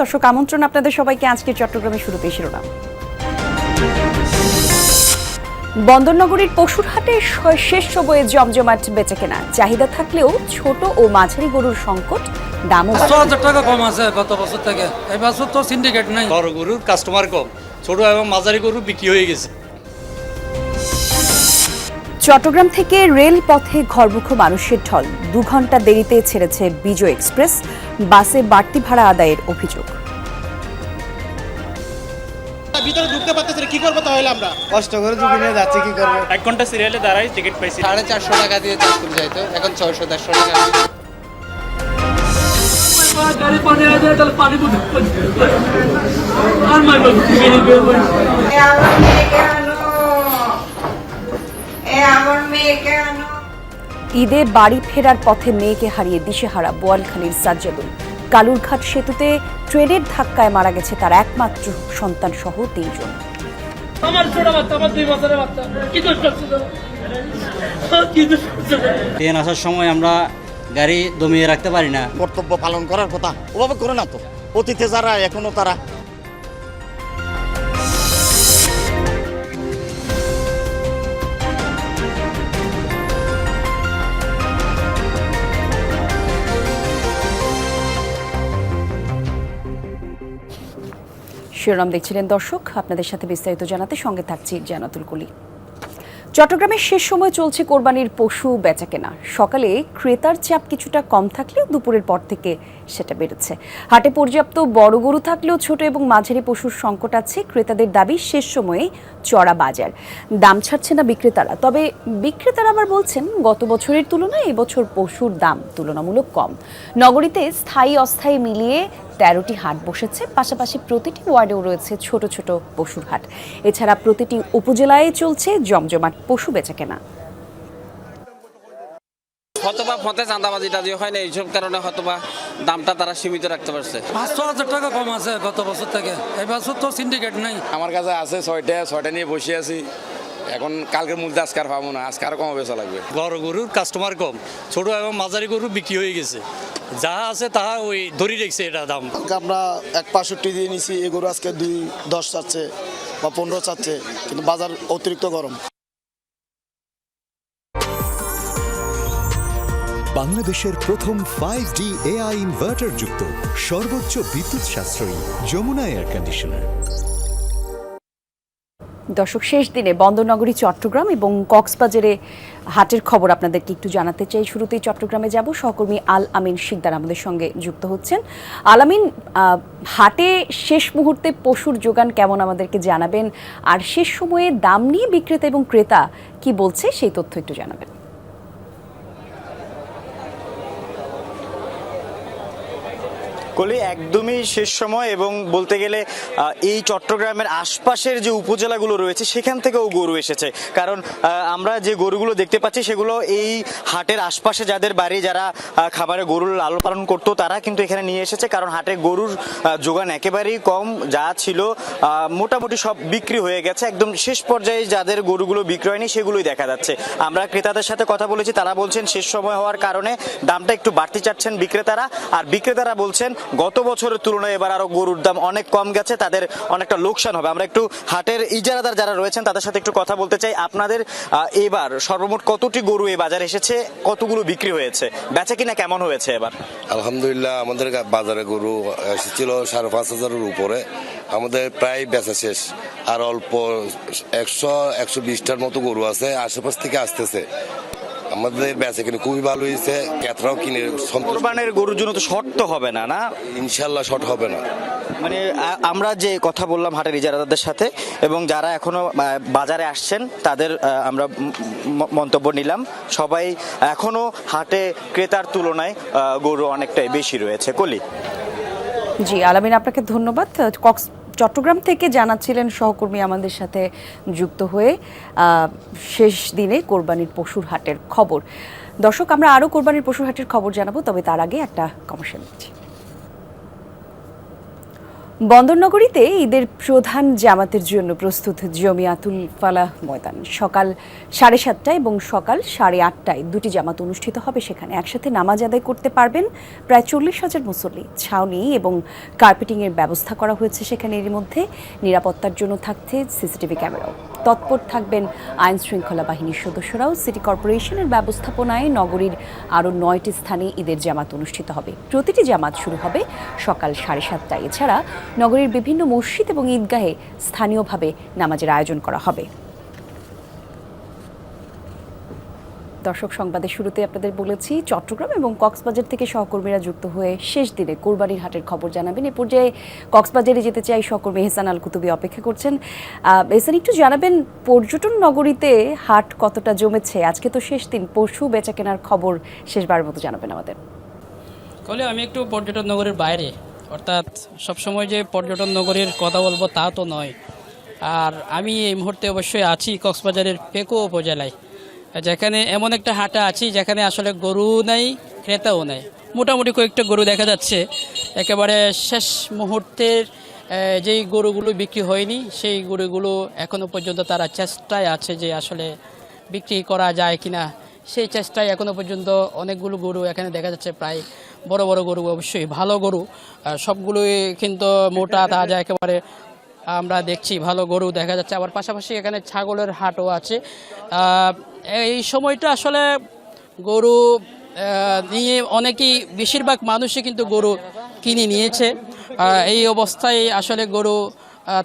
দর্শক আমন্ত্রণ আপনাদের সবাইকে আজকে চট্টগ্রামে শুরুতে শিরোনাম। বন্দরনগরীর পশুরহাটে শেষ সময়ে জমজমাট বেচে কেনা। চাহিদা থাকলেও ছোট ও মাঝারি গরুর সংকট দামও। হাজার টাকা কম আছে গত বছর থেকে। এবছর তো সিন্ডিকেট নাই। বড় গরুর কাস্টমার কম। ছোট এবং মাঝারি গরু বিক্রি হয়ে গেছে। চট্টগ্রাম থেকে রেল পথে ঘরমুখো মানুষের ঢল। দু ঘণ্টা দেরিতে ছেড়েছে বিজয় এক্সপ্রেস। বাসে বাড়তি ভাড়া আদায়ের অভিযোগ। ভিতরে ঢুকতে পারতেছে না, কি করব তাহলে আমরা? কষ্ট করে ঝুঁকি নিয়ে যাচ্ছি কি করব? এক ঘণ্টা সিরিয়ালে দাঁড়াই টিকিট পাইছি। সাড়ে চারশো টাকা দিয়ে চাঁদপুর যাইতো এখন ছয়শো দেড়শো টাকা। ঈদে বাড়ি ফেরার পথে মেয়েকে হারিয়ে দিশেহারা বোয়ালখালীর সাজ্জাদুল। কালুরঘাট সেতুতে ট্রেনের ধাক্কায় মারা গেছে তার একমাত্র সন্তান সহ তিনজন? ট্রেন আসার সময় আমরা গাড়ি দমিয়ে রাখতে পারি না। কর্তব্য পালন করার কথা ওভাবে করে না তো। অতীতে যারা এখনও তারা। শিরোনাম দেখছিলেন দর্শক। আপনাদের সাথে বিস্তারিত জানাতে সঙ্গে থাকছি জানাতুল কুলি। চট্টগ্রামের শেষ সময় চলছে কোরবানির পশু বেচাকেনা। সকালে ক্রেতার চাপ কিছুটা কম থাকলেও দুপুরের পর থেকে সেটা বেড়েছে। হাটে পর্যাপ্ত বড় গরু থাকলেও ছোট এবং মাঝারি পশুর সংকট আছে। ক্রেতাদের দাবি, শেষ সময়ে চড়া বাজার। দাম ছাড়ছে না বিক্রেতারা। তবে বিক্রেতারা আবার বলছেন, গত বছরের তুলনায় এবছর পশুর দাম তুলনামূলক কম। নগরীতে স্থায়ী অস্থায়ী মিলিয়ে তেরোটি হাট বসেছে। পাশাপাশি প্রতিটি ওয়ার্ডেও রয়েছে ছোট ছোট পশুর হাট। এছাড়া প্রতিটি উপজেলায় চলছে জমজমাট পশু বেচাকেনা। হয়তোবা ফতে চাঁদাবাজিটা দিয়ে হয় না এইসব কারণে হয়তোবা দামটা তারা সীমিত রাখতে পারছে। পাঁচশো হাজার টাকা কম আছে গত বছর থেকে। এই বছর তো সিন্ডিকেট নাই। আমার কাছে আছে ছয়টা ছয়টা নিয়ে বসে আছি। এখন কালকের মধ্যে আজকে আর পাবো না আজকে আরও কম বেচা লাগবে। বড় গরুর কাস্টমার কম ছোট এবং মাঝারি গরু বিক্রি হয়ে গেছে। যা আছে তাহা ওই ধরি রেখেছে এটা দাম। আমরা এক পাঁষট্টি দিয়ে নিছি এই গরু আজকে দুই দশ চাচ্ছে বা পনেরো চাচ্ছে কিন্তু বাজার অতিরিক্ত গরম। বাংলাদেশের প্রথম ফাইভ ডি এআই ইনভার্টার যুক্ত সর্বোচ্চ বিদ্যুৎ সাশ্রয়ী যমুনা এয়ার কন্ডিশনার দর্শক, শেষ দিনে বন্দরনগরী, চট্টগ্রাম এবং কক্সবাজারে হাটের খবর আপনাদেরকে একটু জানাতে চাই। শুরুতেই চট্টগ্রামে যাব। সহকর্মী আল আমিন শিকদার আমাদের সঙ্গে যুক্ত হচ্ছেন। আল আমিন হাটে শেষ মুহূর্তে পশুর যোগান কেমন আমাদেরকে জানাবেন? আর শেষ সময়ে দাম নিয়ে বিক্রেতা এবং ক্রেতা কি বলছে, সেই তথ্য একটু জানাবেন। কলি একদমই শেষ সময় এবং বলতে গেলে এই চট্টগ্রামের আশপাশের যে উপজেলাগুলো রয়েছে, সেখান থেকেও গরু এসেছে। কারণ আমরা যে গরুগুলো দেখতে পাচ্ছি, সেগুলো এই হাটের আশপাশে যাদের বাড়ি, যারা খাবারে গরুর লালন পালন করতো, তারা কিন্তু এখানে নিয়ে এসেছে। কারণ হাটে গরুর যোগান একেবারেই কম, যা ছিল মোটামুটি সব বিক্রি হয়ে গেছে। একদম শেষ পর্যায়ে যাদের গরুগুলো বিক্রি হয়নি, সেগুলোই দেখা যাচ্ছে। আমরা ক্রেতাদের সাথে কথা বলেছি, তারা বলছেন, শেষ সময় হওয়ার কারণে দামটা একটু বাড়তি চাচ্ছেন বিক্রেতারা। আর বিক্রেতারা বলছেন গত বছরের তুলনায় এবার আরও গরুর দাম অনেক কম গেছে, তাদের অনেকটা লোকসান হবে। আমরা একটু হাটের ইজারাদার যারা রয়েছেন, তাদের সাথে একটু কথা বলতে চাই। আপনাদের এবার সর্বমোট কতটি গরু এই বাজারে এসেছে, কতগুলো বিক্রি হয়েছে? বেচা কিনা কেমন হয়েছে এবার? আলহামদুলিল্লাহ, আমাদের বাজারে গরু এসেছিল সাড়ে পাঁচ হাজারের উপরে। আমাদের প্রায় বেচা শেষ। আর অল্প একশো একশো বিশটার মতো গরু আছে, আশেপাশ থেকে আসতেছে। আমাদের বেচা কিনে খুবই ভালো হয়েছে। ক্যাথরাও কিনে সন্তোষ কোরবানের গরুর জন্য তো শর্ট তো হবে না না? ইনশাল্লাহ শর্ট হবে না। মানে আ- আমরা যে কথা বললাম হাটের ইজারাদারদের সাথে এবং যারা এখনও আহ, বাজারে আসছেন তাদের আহ, আমরা ম- ম- মন্তব্য নিলাম। সবাই এখনও হাটে ক্রেতার তুলনায় আহ, গরু অনেকটাই বেশি রয়েছে। কলি? জি আলামিন আপনাকে ধন্যবাদ। কক্স চট্টগ্রাম থেকে জানাচ্ছিলেন সহকর্মী আমাদের সাথে যুক্ত হয়ে শেষ দিনে কোরবানির পশুর হাটের খবর। দর্শক, আমরা আরও কোরবানির পশুর হাটের খবর জানাব, তবে তার আগে একটা কমার্শিয়াল নিচ্ছি বন্দরনগরীতে ঈদের প্রধান জামাতের জন্য প্রস্তুত জমিয়াতুল ফালাহ ময়দান। সকাল সাড়ে সাতটায় এবং সকাল সাড়ে আটটায় দুটি জামাত অনুষ্ঠিত হবে সেখানে। একসাথে নামাজ আদায় করতে পারবেন প্রায় চল্লিশ হাজার মুসল্লি। ছাউনি এবং কার্পেটিংয়ের ব্যবস্থা করা হয়েছে সেখানে। এর মধ্যে নিরাপত্তার জন্য থাকছে সিসিটিভি ক্যামেরাও। তৎপর থাকবেন আইন শৃঙ্খলা বাহিনীর সদস্যরাও। সিটি কর্পোরেশনের ব্যবস্থাপনায় নগরীর আরও নয়টি স্থানে ঈদের জামাত অনুষ্ঠিত হবে। প্রতিটি জামাত শুরু হবে সকাল সাড়ে সাতটায়। এছাড়া নগরীর বিভিন্ন মসজিদ এবং ঈদগাহে স্থানীয়ভাবে নামাজের আয়োজন করা হবে। দর্শক, সংবাদের শুরুতে আপনাদের বলেছি, চট্টগ্রাম এবং কক্সবাজার থেকে সহকর্মীরা যুক্ত হয়ে শেষ দিনে কোরবানির হাটের খবর জানাবেন। এ পর্যায়ে কক্সবাজারে যেতে চাই সহকর্মী হেসান আল কুতুবি অপেক্ষা করছেন। হেসান একটু জানাবেন, পর্যটন নগরীতে হাট কতটা জমেছে? আজকে তো শেষ দিন, পশু বেচা কেনার খবর শেষবার মতো জানাবেন আমাদের। কলে আমি একটু পর্যটন নগরের বাইরে অর্থাৎ সবসময় যে পর্যটন নগরীর কথা বলব তা তো নয়। আর আমি এই মুহূর্তে অবশ্যই আছি কক্সবাজারের পেকো উপজেলায়, যেখানে এমন একটা হাটা আছি যেখানে আসলে গরু নাই, ক্রেতাও নাই। মোটামুটি কয়েকটা গরু দেখা যাচ্ছে। একেবারে শেষ মুহূর্তের যেই গরুগুলো বিক্রি হয়নি, সেই গরুগুলো এখনও পর্যন্ত তারা চেষ্টায় আছে যে আসলে বিক্রি করা যায় কিনা। সেই চেষ্টায় এখনও পর্যন্ত অনেকগুলো গরু এখানে দেখা যাচ্ছে প্রায় বড় বড় গরু অবশ্যই, ভালো গরু। সবগুলোই কিন্তু মোটা, তাজা, একেবারে আমরা দেখছি ভালো গরু দেখা যাচ্ছে। আবার পাশাপাশি এখানে ছাগলের হাটও আছে। এই সময়টা আসলে গরু নিয়ে অনেকেই বেশিরভাগ মানুষই কিন্তু গরু কিনে নিয়েছে। এই অবস্থায় আসলে গরু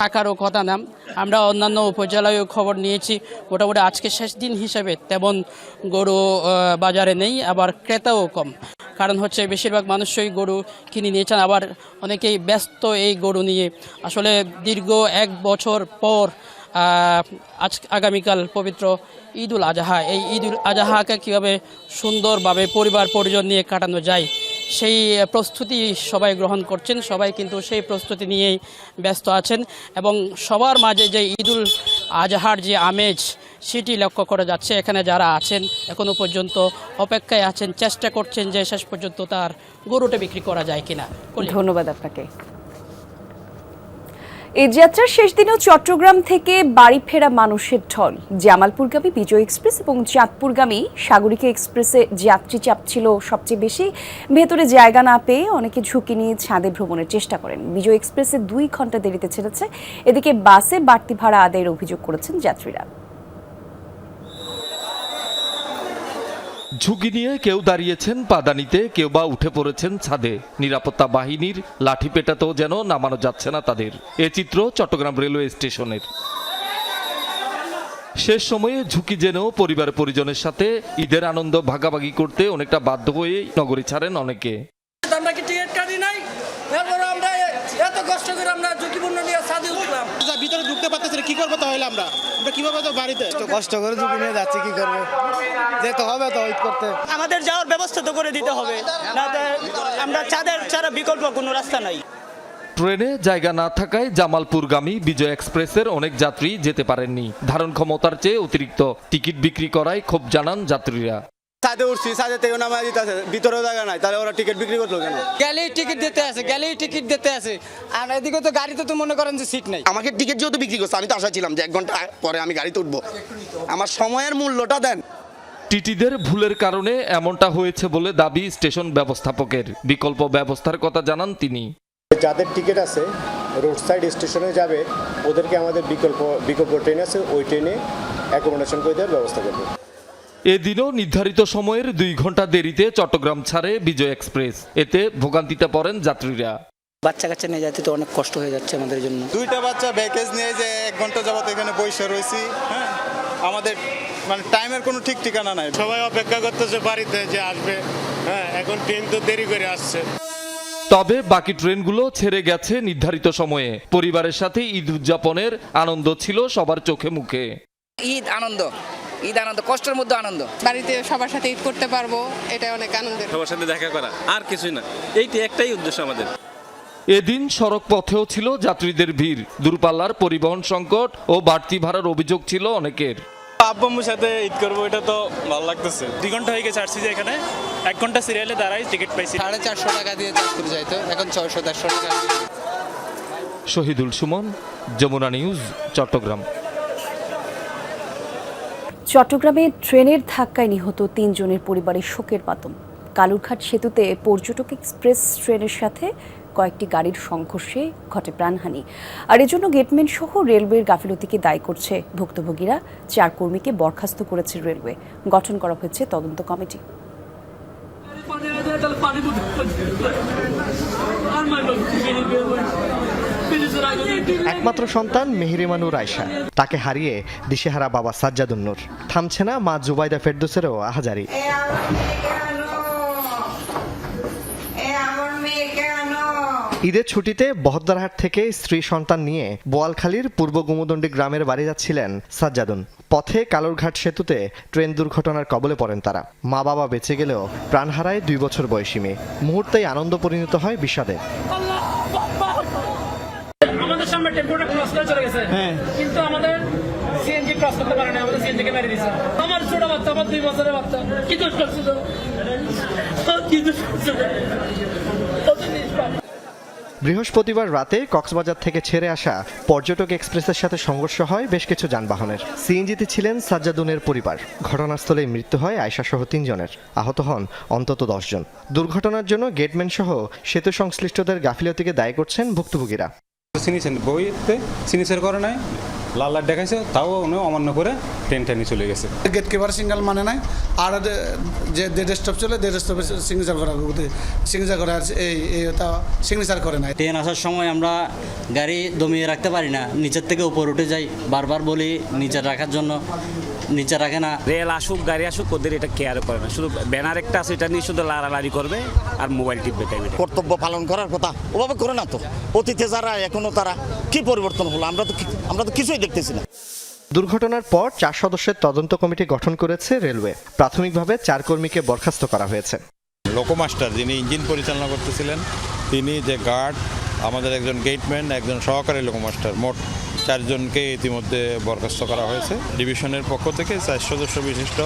থাকারও কথা না। আমরা অন্যান্য উপজেলায়ও খবর নিয়েছি। মোটামুটি আজকে শেষ দিন হিসেবে তেমন গরু বাজারে নেই, আবার ক্রেতাও কম। কারণ হচ্ছে বেশিরভাগ মানুষই গরু কিনে নিয়েছেন আবার অনেকেই ব্যস্ত এই গরু নিয়ে। আসলে দীর্ঘ এক বছর পর আজ আগামীকাল পবিত্র ঈদুল আজহা। এই ঈদুল আজহাকে কীভাবে সুন্দরভাবে পরিবার পরিজন নিয়ে কাটানো যায় সেই প্রস্তুতি সবাই গ্রহণ করছেন, সবাই কিন্তু সেই প্রস্তুতি নিয়েই ব্যস্ত আছেন এবং সবার মাঝে যে ঈদুল আজহার যে আমেজ সেটি লক্ষ্য করা যাচ্ছে। এখানে যারা আছেন এখনও পর্যন্ত অপেক্ষায় আছেন, চেষ্টা করছেন যে শেষ পর্যন্ত তার গরুটা বিক্রি করা যায় কিনা। ধন্যবাদ আপনাকে। এই যাত্রার শেষ দিনেও চট্টগ্রাম থেকে বাড়ি ফেরা মানুষের ঢল। জামালপুরগামী বিজয় এক্সপ্রেস এবং চাঁদপুরগামী সাগরিকা এক্সপ্রেসে যাত্রী চাপ ছিল সবচেয়ে বেশি। ভেতরে জায়গা না পেয়ে অনেকে ঝুঁকি নিয়ে ছাদে ভ্রমণের চেষ্টা করেন। বিজয় এক্সপ্রেসে দুই ঘণ্টা দেরিতে ছেড়েছে। এদিকে বাসে বাড়তি ভাড়া আদায়ের অভিযোগ করেছেন যাত্রীরা। ঝুঁকি নিয়ে কেউ দাঁড়িয়েছেন পাদানিতে, কেউ বা উঠে পড়েছেন ছাদে। নিরাপত্তা বাহিনীর লাঠি পেটাতেও যেন নামানো যাচ্ছে না তাদের। এ চিত্র চট্টগ্রাম রেলওয়ে স্টেশনের। শেষ সময়ে ঝুঁকি জেনেও পরিবার পরিজনের সাথে ঈদের আনন্দ ভাগাভাগি করতে অনেকটা বাধ্য হয়ে নগরী ছাড়েন অনেকে। আমরা কি টিকিট কাটি নাই? আমরা এত কষ্ট করে আমরা ঝুঁকিপূর্ণ নিয়ে ছাদে উঠলাম। যা ভিতরে ঢুকতে পারতেছে না কি করব তাহলে আমরা? আমরা কীভাবে তো বাড়িতে? কষ্ট করে ঝুঁকি নিয়ে যাচ্ছি কি করব? যেতে হবে তো ঈদ করতে। আমাদের যাওয়ার ব্যবস্থা তো করে দিতে হবে। না আমরা চাঁদের ছাড়া বিকল্প কোনো রাস্তা নাই। ট্রেনে জায়গা না থাকায় জামালপুরগামী বিজয় এক্সপ্রেসের অনেক যাত্রী যেতে পারেননি। ধারণ ক্ষমতার চেয়ে অতিরিক্ত টিকিট বিক্রি করায় ক্ষোভ জানান যাত্রীরা। ছাদে উঠছি ছাদে থেকে নামাই দিতে আছে ভিতরেও জায়গা নাই তাহলে ওরা টিকিট বিক্রি করল কেন? গেলেই টিকিট দিতে আছে গেলেই টিকিট দিতে আছে। আর এদিকে তো গাড়িতে তো মনে করেন যে সিট নাই। আমাকে টিকিট যেহেতু বিক্রি করছে আমি তো আশা ছিলাম যে এক ঘণ্টা পরে আমি গাড়িতে উঠবো। আমার সময়ের মূল্যটা দেন। টিটিদের ভুলের কারণে এমনটা হয়েছে বলে দাবি স্টেশন ব্যবস্থাপকের। বিকল্প ব্যবস্থার কথা জানান তিনি। যাদের টিকিট আছে রোড সাইড স্টেশনে যাবে ওদেরকে আমাদের বিকল্প বিকল্প ট্রেন আছে ওই ট্রেনে অ্যাকোমোডেশন করে দেওয়ার ব্যবস্থা করব। এদিনও নির্ধারিত সময়ের দুই ঘণ্টা দেরিতে চট্টগ্রাম ছাড়ে বিজয় এক্সপ্রেস। এতে ভোগান্তিতে পড়েন যাত্রীরা। বাচ্চা কাচ্চা নিয়ে যেতে তো অনেক কষ্ট হয়ে যাচ্ছে আমাদের জন্য। দুইটা বাচ্চা ব্যাকেজ নিয়ে যে এক ঘণ্টা যাবত এখানে বসে রয়েছি হ্যাঁ? আমাদের মানে টাইমের কোনো ঠিক ঠিকানা নাই। সবাই অপেক্ষা করতেছে বাড়িতে যে আসবে। হ্যাঁ এখন ট্রেন তো দেরি করে আসছে। তবে বাকি ট্রেনগুলো ছেড়ে গেছে নির্ধারিত সময়ে। পরিবারের সাথে ঈদ উদযাপনের আনন্দ ছিল সবার চোখে মুখে। ঈদ আনন্দ। ঈদ আনন্দ কষ্টের মধ্যে আনন্দ। বাড়িতে সবার সাথে ঈদ করতে পারব এটা অনেক আনন্দের। সবার সাথে দেখা করা আর কিছুই না। এইটি একটাই উদ্দেশ্য আমাদের। এদিন সড়ক পথেও ছিল যাত্রীদের ভিড়। দূরপাল্লার পরিবহন সংকট ও বাড়তি ভাড়ার অভিযোগ ছিল অনেকের। আব্বাম্মুর সাথে ঈদ করব এটা তো ভালো লাগতেছে। দুই ঘণ্টা হয়ে গেছে আসছি যে এখানে। এক ঘণ্টা সিরিয়ালে দাঁড়াই টিকিট পাইছি। সাড়ে চারশো টাকা দিয়ে চার্জ করে যাইতো এখন ছয়শো দেড়শো টাকা। শহীদুল সুমন যমুনা নিউজ চট্টগ্রাম। চট্টগ্রামে ট্রেনের ধাক্কায় নিহত তিনজনের পরিবারের শোকের পাতম কালুরঘাট সেতুতে পর্যটক এক্সপ্রেস ট্রেনের সাথে কয়েকটি গাড়ির সংঘর্ষে ঘটে প্রাণহানি। আর এজন্য গেটম্যান সহ রেলওয়ের গাফিলতিকে দায়ী করছে ভুক্তভোগীরা। চার কর্মীকে বরখাস্ত করেছে রেলওয়ে। গঠন করা হয়েছে তদন্ত কমিটি। একমাত্র সন্তান মেহরিমানুর আয়শা তাকে হারিয়ে দিশেহারা বাবা সাজ্জাদুন্নুর। থামছে না মা জুবাইদা ফেরদোসেরও আহাজারি। ঈদের ছুটিতে বহদ্দারহাট থেকে স্ত্রী সন্তান নিয়ে বোয়ালখালীর পূর্ব গুমদণ্ডী গ্রামের বাড়ি যাচ্ছিলেন সাজ্জাদুন। পথে কালুরঘাট সেতুতে ট্রেন দুর্ঘটনার কবলে পড়েন তারা। মা বাবা বেঁচে গেলেও প্রাণ হারায় দুই বছর বয়সী মেয়ে। মুহূর্তেই আনন্দ পরিণত হয় বিষাদে টেম্পোটা ক্রস করে চলে গেছে। কিন্তু আমাদের সিএনজি ক্রস করতে পারে না আমাদের সিএনজি কে মেরে দিয়েছে। আমার ছোট বাচ্চা আমার দুই বছরের বাচ্চা। কি দোষ করছে তো? কি দোষ করছে? বৃহস্পতিবার রাতে কক্সবাজার থেকে ছেড়ে আসা পর্যটক এক্সপ্রেসের সাথে সংঘর্ষ হয় বেশ কিছু যানবাহনের। সিএনজিতে ছিলেন সাজ্জাদুনের পরিবার। ঘটনাস্থলে মৃত্যু হয় আয়সা সহ তিনজনের। আহত হন অন্তত দশজন। দুর্ঘটনার জন্য গেটম্যান সহ সেতু সংশ্লিষ্টদের গাফিলতিকে দায়ী করছেন ভুক্তভোগীরা। চিনিছেন বইতে চিনিসের করে নাই? লাল লাইট দেখাইছে তাও উনি অমান্য করে ট্রেন টেনে চলে গেছে। গেট কিপার সিঙ্গেল মানে নাই। আর যে দেড় স্টপ চলে দেড় স্টপে সিগনেচার করা সিগনেচার করে এই তা সিগনেচার করে নাই। ট্রেন আসার সময় আমরা গাড়ি দমিয়ে রাখতে পারি না। নিচের থেকে উপর উঠে যাই বারবার বলি নিচে রাখার জন্য নিচে রাখে না। রেল আসুক গাড়ি আসুক ওদের এটা কেয়ার করে না। শুধু ব্যানার একটা আছে এটা নিয়ে শুধু লাড়ালাড়ি করবে আর মোবাইল টিপবে টাইমে কর্তব্য পালন করার কথা। ওভাবে করে না তো। অতীতে যারা এখনও তারা কি পরিবর্তন হলো? আমরা তো আমরা তো কিছুই দেখতেছি না। দুর্ঘটনার পর চার সদস্যের তদন্ত কমিটি গঠন করেছে রেলওয়ে। প্রাথমিকভাবে চার কর্মীকে বরখাস্ত করা হয়েছে। লোকোমাস্টার যিনি ইঞ্জিন পরিচালনা করতেছিলেন তিনি যে গার্ড আমাদের একজন গেটম্যান একজন সহকারী লোকোমাস্টার মোট চারজনকে ইতিমধ্যে বরখাস্ত করা হয়েছে। ডিভিশনের পক্ষ থেকে চার সদস্য বিশিষ্ট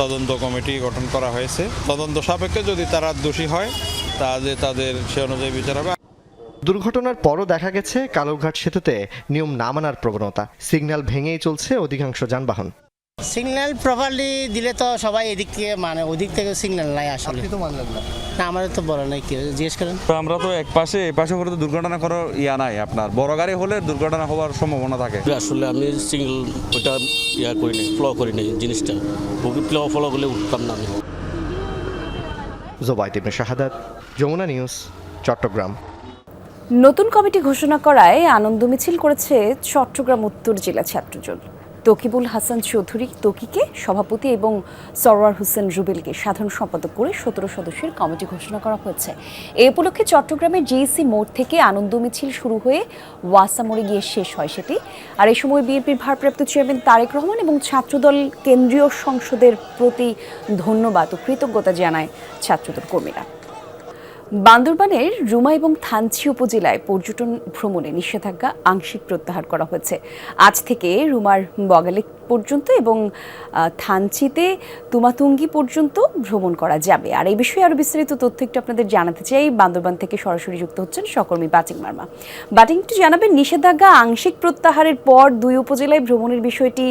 তদন্ত কমিটি গঠন করা হয়েছে। তদন্ত সাপেক্ষে যদি তারা দোষী হয় তাহলে তাদের সে অনুযায়ী বিচার হবে। দুর্ঘটনার পরও দেখা গেছে কালুরঘাট সেতুতে নিয়ম না মানার প্রবণতা। সিগন্যাল ভেঙেই চলছে অধিকাংশ যানবাহন। সিগন্যাল প্রপারলি দিলে তো সবাই এদিক থেকে মানে ওদিক থেকে সিগন্যাল নাই আসলে। তো মানলেন না। না আমাদের তো বড় নাই কি জিজ্ঞেস করেন। তো আমরা তো এক পাশে এই পাশে করে তো দুর্ঘটনা করার ইয়া নাই আপনার। বড় গাড়ি হলে দুর্ঘটনা হওয়ার সম্ভাবনা থাকে। আসলে আমি সিঙ্গেল ওটা ইয়া করি নাই ফ্লো করি নাই জিনিসটা। ফ্লো ফলো করলে উঠতাম না আমি। জোবাইদ ইবনে শাহাদাত যমুনা নিউজ চট্টগ্রাম। নতুন কমিটি ঘোষণা করায় আনন্দ মিছিল করেছে চট্টগ্রাম উত্তর জেলা ছাত্রজোট তকিবুল হাসান চৌধুরী তকিকে সভাপতি এবং সরওয়ার হোসেন রুবেলকে সাধারণ সম্পাদক করে সতেরো সদস্যের কমিটি ঘোষণা করা হয়েছে। এ উপলক্ষে চট্টগ্রামের জিইসি মোড় থেকে আনন্দ মিছিল শুরু হয়ে ওয়াসা মোড়ে গিয়ে শেষ হয় সেটি। আর এই সময় বিএনপির ভারপ্রাপ্ত চেয়ারম্যান তারেক রহমান এবং ছাত্রদল কেন্দ্রীয় সংসদের প্রতি ধন্যবাদ ও কৃতজ্ঞতা জানায় ছাত্রদল কর্মীরা। বান্দরবানের রুমা এবং থানচি উপজেলায় পর্যটন ভ্রমণে নিষেধাজ্ঞা আংশিক প্রত্যাহার করা হয়েছে। আজ থেকে রুমার বগালে পর্যন্ত এবং থানচিতে তুমাতুঙ্গি পর্যন্ত ভ্রমণ করা যাবে। আর এই বিষয়ে আরও বিস্তারিত তথ্য একটু আপনাদের জানাতে চাই। বান্দরবান থেকে সরাসরি যুক্ত হচ্ছেন সহকর্মী বাটিং মার্মা। বাটিং একটু জানাবেন, নিষেধাজ্ঞা আংশিক প্রত্যাহারের পর দুই উপজেলায় ভ্রমণের বিষয়টি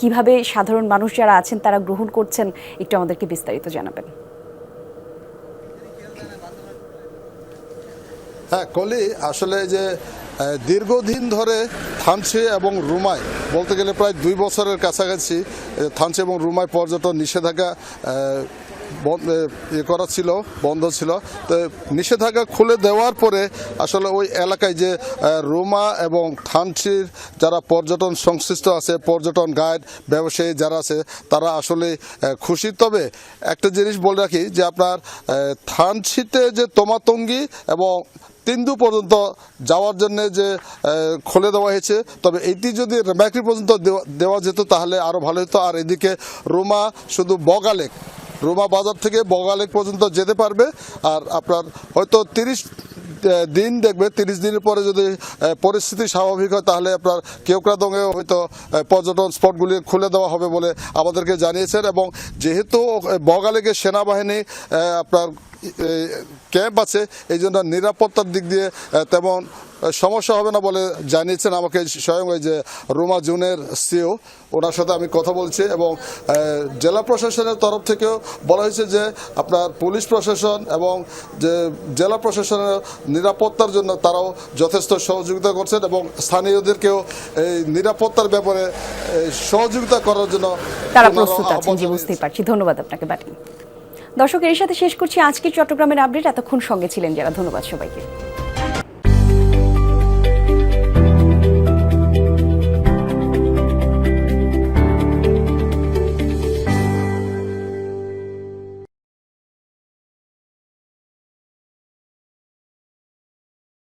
কীভাবে সাধারণ মানুষ যারা আছেন তারা গ্রহণ করছেন, একটু আমাদেরকে বিস্তারিত জানাবেন। হ্যাঁ কলি আসলে যে দীর্ঘদিন ধরে থানচি এবং রুমায় বলতে গেলে প্রায় দুই বছরের কাছাকাছি আহ, এবং রুমায় পর্যটন নিষেধাজ্ঞা এ করা ছিল বন্ধ ছিল। তো নিষেধাজ্ঞা খুলে দেওয়ার পরে আসলে ওই এলাকায় যে রুমা এবং থানচির যারা পর্যটন সংশ্লিষ্ট আছে পর্যটন গাইড ব্যবসায়ী যারা আছে তারা আসলে খুশি। তবে একটা জিনিস বলে রাখি যে আপনার আহ, থানচিতে যে তোমাতঙ্গি এবং তিন্দু পর্যন্ত যাওয়ার জন্য যে খুলে দেওয়া হয়েছে। তবে এটি যদি রেমাক্রি পর্যন্ত দেওয়া- যেত তাহলে আরও ভালো হতো। আর এদিকে রোমা শুধু বগালেক, রোমা বাজার থেকে বগালেক পর্যন্ত যেতে পারবে। আর আপনার হয়তো তিরিশ দিন দেখবে, তিরিশ দিনের পরে যদি পরিস্থিতি স্বাভাবিক হয়, তাহলে আপনার কেউক্রাদঙে হয়তো পর্যটন স্পটগুলি খুলে দেওয়া হবে বলে আমাদেরকে জানিয়েছেন। এবং যেহেতু বগালেকে সেনাবাহিনী আপনার ক্যাম্প আছে এই জন্য নিরাপত্তার দিক দিয়ে তেমন সমস্যা হবে না বলে জানিয়েছেন আমাকে স্বয়ং ওই যে রোমা জুনের সিও ওনার সাথে আমি কথা বলছি এবং জেলা প্রশাসনের তরফ থেকেও বলা হয়েছে যে আপনার পুলিশ প্রশাসন এবং যে জেলা প্রশাসনের নিরাপত্তার জন্য তারাও যথেষ্ট সহযোগিতা করছেন এবং স্থানীয়দেরকেও এই নিরাপত্তার ব্যাপারে সহযোগিতা করার জন্য তারা প্রস্তুত আছেন বুঝতেই পারছি। ধন্যবাদ আপনাকে দর্শক এর সাথে শেষ করছি আজকের চট্টগ্রামের আপডেট। এতক্ষণ সঙ্গে ছিলেন যারা। ধন্যবাদ সবাইকে।